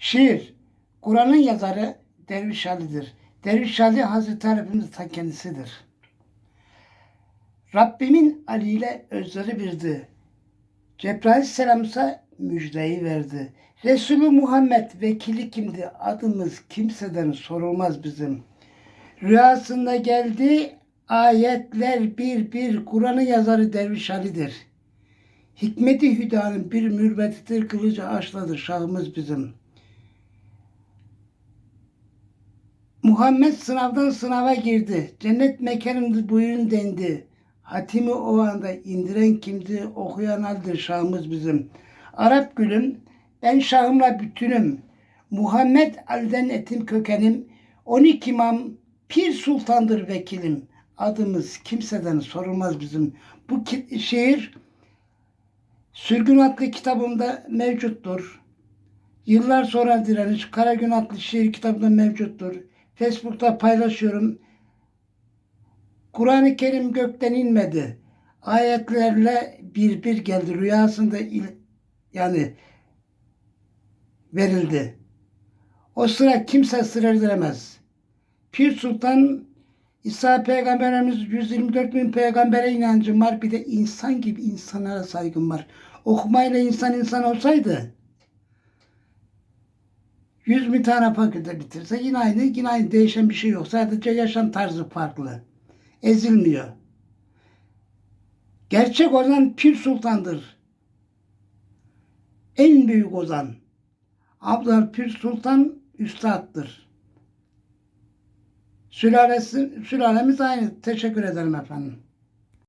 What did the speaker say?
Şiir, Kur'an'ın yazarı Derviş Ali'dir. Derviş Ali Hazreti Halep'imiz ta kendisidir. Rabbimin Ali ile özleri birdi. Cebrail selamsa müjdeyi verdi. Resulü Muhammed vekili kimdi? Adımız kimseden sorulmaz bizim. Rüyasında geldi ayetler bir bir Kur'an'ın yazarı Derviş Ali'dir. Hikmeti Hüda'nın bir mürvetidir kılıcı aşladı şahımız bizim. Muhammed sınavdan sınava girdi. Cennet mekanımdı buyurun dendi. Hatimi o anda indiren kimdi? Okuyan haldir şahımız bizim. Arap gülüm, ben şahımla bütünüm. Muhammed Ali'den etim kökenim. 12 imam Pir Sultan'dır vekilim. Adımız kimseden sorulmaz bizim. Bu şiir Sürgün adlı kitabımda mevcuttur. Yıllar sonra direniş Karagün adlı şiir kitabında mevcuttur. Facebook'ta paylaşıyorum. Kur'an-ı Kerim gökten inmedi. Ayetlerle bir bir geldi. Rüyasında il- yani verildi. O sıra kimse sır erdiremez. Pir Sultan İsa peygamberimiz 124 bin peygambere inancım var. Bir de insan gibi insanlara saygım var. Okumayla insan insan olsaydı 100 bin tane fakülte bitirse yine aynı, yine aynı değişen bir şey yok. Sadece yaşam tarzı farklı. Ezilmiyor. Gerçek ozan Pir Sultan'dır. En büyük ozan. Abdal Pir Sultan üstattır. Sülalesi, sülalemiz aynı. Teşekkür ederim efendim.